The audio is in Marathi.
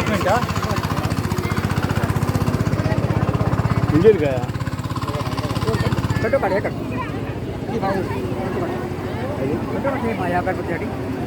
एक मिनट इंजर गया ಕಟ್ಟು ಮಾಡಿ ಕಟ್ಟು ಕಟ್ಟು ಮಾಡಿ ಮಾಯಾ ಕಟ್ಟು